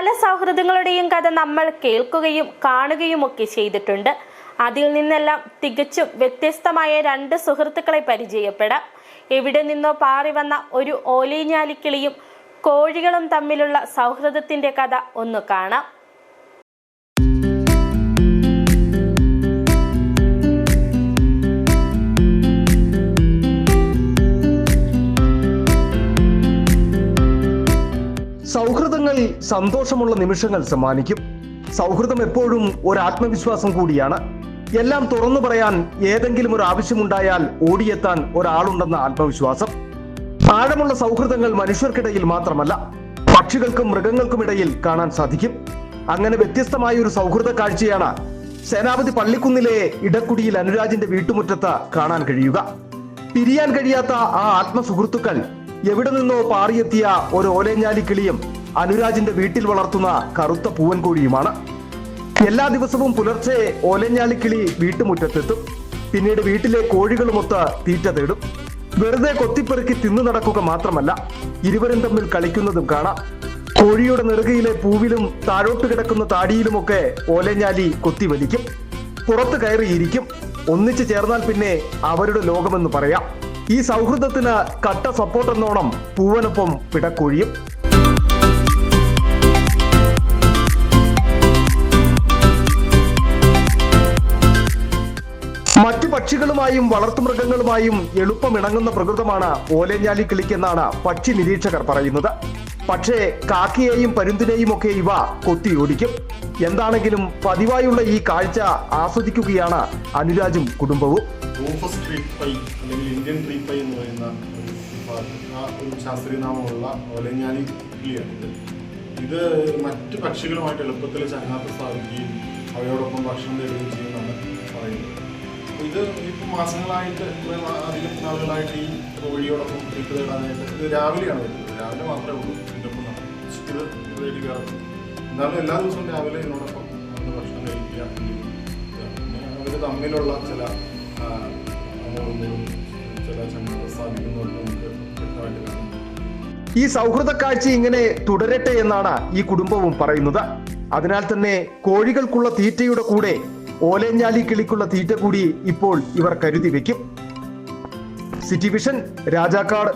പല സൗഹൃദങ്ങളുടെയും കഥ നമ്മൾ കേൾക്കുകയും കാണുകയും ഒക്കെ ചെയ്തിട്ടുണ്ട്. അതിൽ നിന്നെല്ലാം തികച്ചും വ്യത്യസ്തമായ രണ്ട് സുഹൃത്തുക്കളെ പരിചയപ്പെടാം. എവിടെ നിന്നോ പാറി വന്ന ഒരു ഓലീഞ്ഞാലിക്കിളിയും കോഴികളും തമ്മിലുള്ള സൗഹൃദത്തിന്റെ കഥ ഒന്ന് കാണാം. സൗഹൃദങ്ങൾ സന്തോഷമുള്ള നിമിഷങ്ങൾ സമ്മാനിക്കും. സൗഹൃദം എപ്പോഴും ഒരു ആത്മവിശ്വാസം കൂടിയാണ്. എല്ലാം തുറന്നു പറയാൻ ഏതെങ്കിലും ഒരു ആവശ്യമുണ്ടായാൽ ഓടിയെത്താൻ ഒരാളുണ്ടെന്ന ആത്മവിശ്വാസം. ആഴമുള്ള സൗഹൃദങ്ങൾ മനുഷ്യർക്കിടയിൽ മാത്രമല്ല പക്ഷികൾക്കും മൃഗങ്ങൾക്കും ഇടയിൽ കാണാൻ സാധിക്കും. അങ്ങനെ വ്യത്യസ്തമായ ഒരു സൗഹൃദ കാഴ്ചയാണ് സേനാപതി പള്ളിക്കുന്നിലെ ഇടക്കുടിയിൽ അനുരാജിന്റെ വീട്ടുമുറ്റത്ത് കാണാൻ കഴിയുക. പിരിയാൻ കഴിയാത്ത ആ ആത്മസുഹൃത്തുക്കൾ എവിടെ നിന്നോ പാറിയെത്തിയ ഒരു ഓലേഞ്ഞാലി കിളിയും അനുരാജിന്റെ വീട്ടിൽ വളർത്തുന്ന കറുത്ത പൂവൻകോഴിയുമാണ്. എല്ലാ ദിവസവും പുലർച്ചെ ഓലഞ്ഞാലിക്കിളി വീട്ടുമുറ്റത്തെത്തും. പിന്നീട് വീട്ടിലെ കോഴികളുമൊത്ത് തീറ്റ തേടും. വെറുതെ കൊത്തിപ്പെറുക്കി തിന്നു നടക്കുക മാത്രമല്ല ഇരുവരും തമ്മിൽ കളിക്കുന്നതും കാണാം. കോഴിയുടെ നെറുകയിലെ പൂവിലും താഴോട്ട് കിടക്കുന്ന താടിയിലുമൊക്കെ ഓലഞ്ഞാലി കൊത്തിവലിക്കും പുറത്ത് കയറിയിരിക്കും ഒന്നിച്ചു ചേർന്നാൽ പിന്നെ അവരുടെ ലോകമെന്ന് പറയാം. ഈ സൗഹൃദത്തിന് കട്ട സപ്പോർട്ട് എന്നോണം പൂവനൊപ്പം പിടക്കോഴിയും. മറ്റു പക്ഷികളുമായും വളർത്തുമൃഗങ്ങളുമായും എളുപ്പം ഇണങ്ങുന്ന പ്രകൃതമാണ് ഓലഞ്ഞാലി കിളിക്കെന്നാണ് പക്ഷി നിരീക്ഷകർ പറയുന്നത്. പക്ഷേ കാക്കയെയും പരുന്തിനെയും ഒക്കെ ഇവ കൊത്തിയോടിക്കും എന്താണെങ്കിലും പതിവായുള്ള ഈ കാഴ്ച ആസ്വദിക്കുകയാണ് അനുരാജും കുടുംബവും. അല്ലെങ്കിൽ ഇന്ത്യൻ ഒരു ഇത് മറ്റ് പക്ഷികളുമായിട്ട് എളുപ്പത്തിൽ ചങ്ങാത്ത സാധിക്കുകയും അവയോടൊപ്പം ഭക്ഷണം തരികയും ചെയ്യുമെന്നാണ് പറയുന്നത് ഇത് ഇപ്പം മാസങ്ങളായിട്ട് അധികം നാളുകളായിട്ട് ഈ കോഴിയോടൊപ്പം തീറ്റ തേടാനായിട്ട് ഇത് രാവിലെയാണ് വരുന്നത്. രാവിലെ മാത്രമേ ഉള്ളൂ. ഇതിന്റെ ഒപ്പം ഇത് തേടിക്കാറുണ്ട് എന്നാലും എല്ലാ ദിവസവും രാവിലെ ഇതിനോടൊപ്പം വന്ന് ഭക്ഷണം കഴിക്കുക. അവർ തമ്മിലുള്ള ചില ചില ചങ്ങല സ്ഥാപിക്കുന്നതൊക്കെ നമുക്ക് വ്യക്തമായിട്ട് ഈ സൗഹൃദ കാഴ്ച ഇങ്ങനെ തുടരട്ടെ എന്നാണ് ഈ കുടുംബവും പറയുന്നത്. അതിനാൽ തന്നെ കോഴികൾക്കുള്ള തീറ്റയുടെ കൂടെ ഓലഞ്ഞാലി കിളിക്കുള്ള തീറ്റ കൂടി ഇപ്പോൾ ഇവർ കരുതി വെക്കും. City vision Rajakkad.